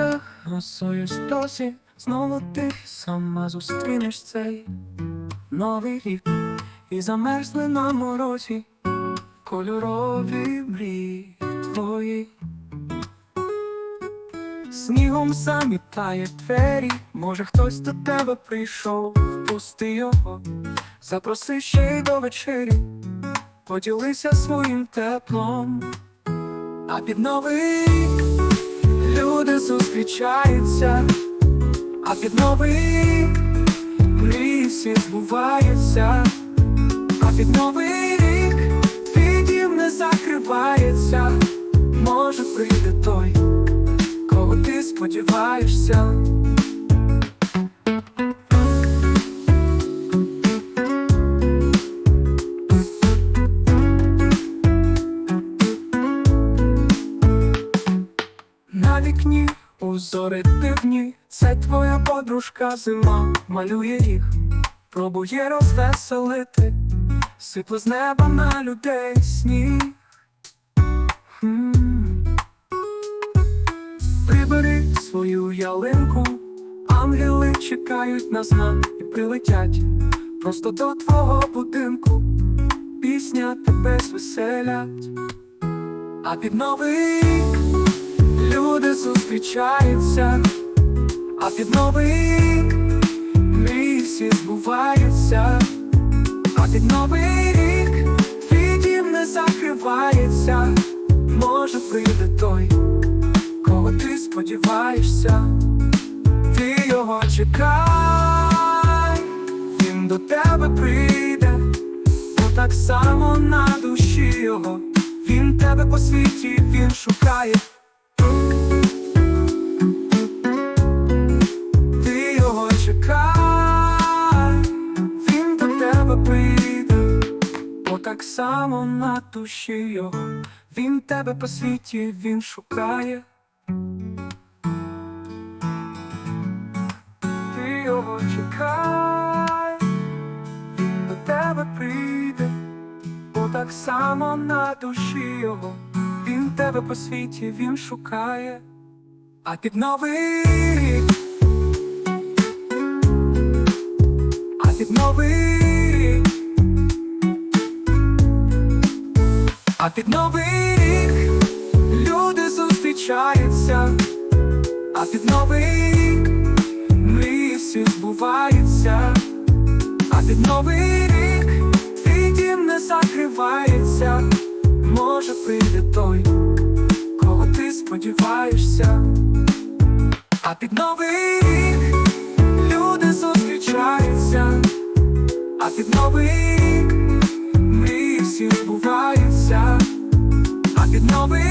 очах. Росою досі, знову ти сама зустрінеш цей новий рік. І замерзли на морозі кольорові мрії твої. Снігом замітає двері, може хтось до тебе прийшов, впусти його, запроси ще й до вечері, поділися своїм теплом, а під новий люди зустрічаються, а під новий рік мрії всі збуваються, а під новий рік твій дім не закривається, може прийде той кого ти сподіваєшся. Узори дивні, це твоя подружка зима, малює їх, пробує розвеселити, сипле з неба на людей сніг. Хм. Прибери свою ялинку, ангели чекають на знак і прилетять просто до твого будинку. Пісня тебе звеселять, а під новий люди зустрічаються, а під новий рік мрії всі збуваються, а під новий рік твій дім не закривається, може прийде той кого ти сподіваєшся, ти його чекай, він до тебе прийде, бо так само на душі його, він тебе по світі, він шукає. Так само на душі його, він тебе по світі, він шукає. Ти його чекай, він до тебе прийде, бо так само на душі його, він тебе по світі, він шукає, а під новий а під новий рік люди зустрічаються, а під новий рік мрії всі збуваються, а під новий рік твій дім не закривається, може прийде той, кого ти сподіваєшся, а під новий рік люди зустрічаються, а під новий рік а